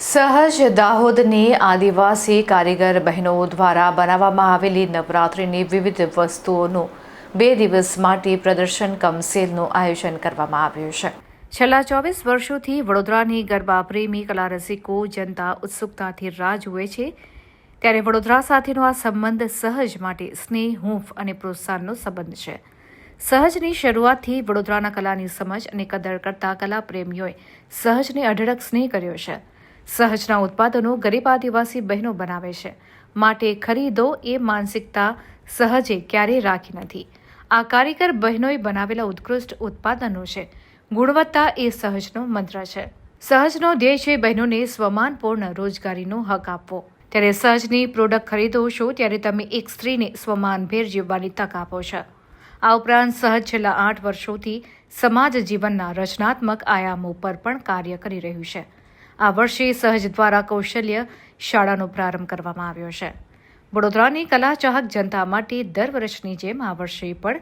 સહજ દાહોદની આદિવાસી કારીગર બહેનો દ્વારા બનાવવામાં આવેલી નવરાત્રિની વિવિધ વસ્તુઓનું બે દિવસ માટે પ્રદર્શન કમ સેલનું આયોજન કરવામાં આવ્યું છે. છેલ્લા ચોવીસ વર્ષોથી વડોદરાની ગરબા પ્રેમી કલા રસિકો જનતા ઉત્સુકતાથી રાહ જુએ છે. ત્યારે વડોદરા સાથેનો આ સંબંધ સહજ માટે સ્નેહ, હૂંફ અને પ્રોત્સાહનનો સંબંધ છે. સહજની શરૂઆતથી વડોદરાના કલાની સમજ અને કદર કરતા કલા પ્રેમીઓએ સહજને અઢળક સ્નેહ કર્યો છે. સહજના ઉત્પાદનો ગરીબ આદિવાસી બહેનો બનાવે છે. માટે ખરીદો એ માનસિકતા સહજે ક્યારેય રાખી નથી. આ કારીગર બહેનોએ બનાવેલા ઉત્કૃષ્ટ ઉત્પાદનો છે. ગુણવત્તા એ સહજનો મંત્ર છે. સહજનો ધ્યેય છે બહેનોને સ્વમાનપૂર્ણ રોજગારીનો હક આપવો. ત્યારે સહજની પ્રોડક્ટ ખરીદો છો ત્યારે તમે એક સ્ત્રીને સ્વમાનભેર જીવવાની તક આપો છો. આ ઉપરાંત સહજ છેલ્લા આઠ વર્ષોથી સમાજ જીવનના રચનાત્મક આયામો પર પણ કાર્ય કરી રહ્યું છે. આ વર્ષે સહજ દ્વારા કૌશલ્ય શાળાનો પ્રારંભ કરવામાં આવ્યો છે. વડોદરાની કલા ચાહક જનતા માટે દર વર્ષની જેમ આ વર્ષે પણ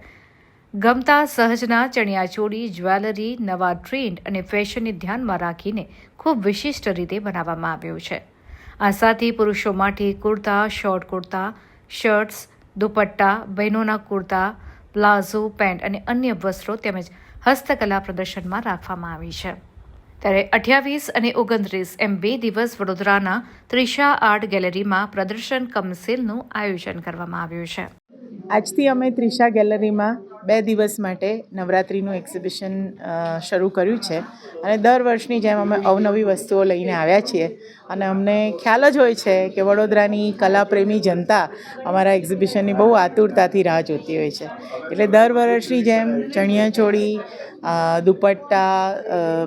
ગમતા સહજના ચણિયાચોળી જ્વેલરી, નવા ટ્રેન્ડ અને ફેશનને ધ્યાનમાં રાખીને ખૂબ વિશિષ્ટ રીતે બનાવવામાં આવ્યું છે. આ સાથે પુરુષો માટે કુર્તા, શોર્ટ કુર્તા, શર્ટ્સ, દુપટ્ટા, બહેનોના કુર્તા, પ્લાઝો, પેન્ટ અને અન્ય વસ્ત્રો તેમજ હસ્તકલા પ્રદર્શનમાં રાખવામાં આવી છે. ત્યારે અઠ્યાવીસ અને ઓગણત્રીસ એમ બે દિવસ વડોદરાના ત્રિશા આર્ટ ગેલેરીમાં પ્રદર્શન કમસેલનું આયોજન કરવામાં આવ્યું છે. આજથી અમે ત્રિશા ગેલેરીમાં બે દિવસ માટે નવરાત્રિનું એક્ઝિબિશન શરૂ કર્યું છે. અને દર વર્ષની જેમ અમે અવનવી વસ્તુઓ લઈને આવ્યા છીએ. અને અમને ખ્યાલ જ હોય છે કે વડોદરાની કલાપ્રેમી જનતા અમારા એક્ઝિબિશનની બહુ આતુરતાથી રાહ જોતી હોય છે. એટલે દર વર્ષની જેમ ચણિયાચોળી દુપટ્ટા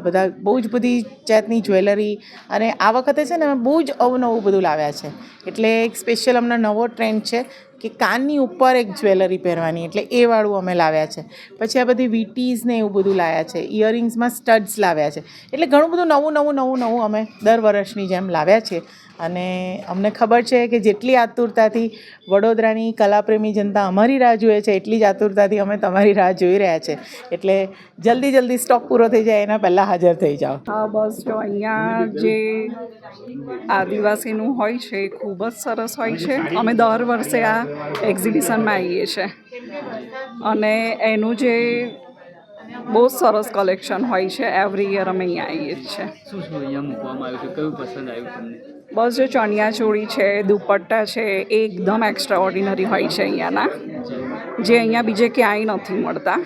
બધા બહુ જ બધી જાતની જ્વેલરી અને આ વખતે છે ને અમે બહુ જ અવનવું બધું લાવ્યા છે. એટલે એક સ્પેશિયલ અમને નવો ટ્રેન્ડ છે કે કાનની ઉપર એક જ્વેલરી પહેરવાની, એટલે એ વાળું અમે લાવ્યા છે. પછી આ બધી વીટીઝ ને એવું બધું લાવ્યા છે, ઇયરિંગ્સમાં સ્ટડ્સ લાવ્યા છે. એટલે ઘણું બધું નવું નવું નવું નવું અમે દર વર્ષની જેમ લાવ્યા છે. અને અમને ખબર છે કે જેટલી આતુરતાથી વડોદરાની કલાપ્રેમી જનતા અમારી રાહ જુએ છે એટલી જ આતુરતાથી અમે તમારી રાહ જોઈ રહ્યા છે. એટલે જલ્દી જલ્દી સ્ટોક પૂરો થઈ જાય એના પહેલાં હાજર થઈ જાઓ. હા બસ જો અહીંયા જે આદિવાસીનું હોય છે એ ખૂબ જ સરસ હોય છે. અમે દર વર્ષે આ એક્ઝિબિશનમાં આવીએ છીએ. અને એનું જે બહુ જ સરસ કલેક્શન હોય છે એવરી યર અમે અહીંયા આવીએ છીએ. શું શું અહીંયા મૂકવામાં આવ્યું છે? કયું પસંદ આવ્યું તમને? બસ જો ચણિયાચોળી છે, દુપટ્ટા છે, એ એકદમ એક્સ્ટ્રા ઓર્ડિનરી હોય છે અહીંયાના. જે અહીંયા બીજે ક્યાંય નથી મળતા.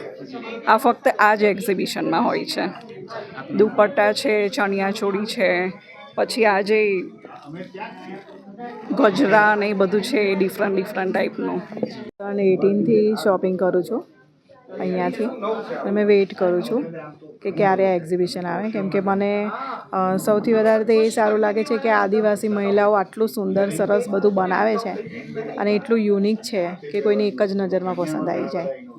આ ફક્ત આ જ એક્ઝિબિશનમાં હોય છે. દુપટ્ટા છે ચણિયાચોળી છે, પછી આ જે ગજરા ને એ બધું છે, એ ડિફરન્ટ ડિફરન્ટ ટાઈપનું અને એટીનથી શોપિંગ કરું છું? અહીંયાથી. અને મેં વેઇટ કરું છું કે ક્યારે આ એક્ઝિબિશન આવે. કેમ કે મને સૌથી વધારે તો એ સારું લાગે છે કે આદિવાસી મહિલાઓ આટલું સુંદર, સરસ બધું બનાવે છે અને એટલું યુનિક છે કે કોઈની એક જ નજરમાં પસંદ આવી જાય.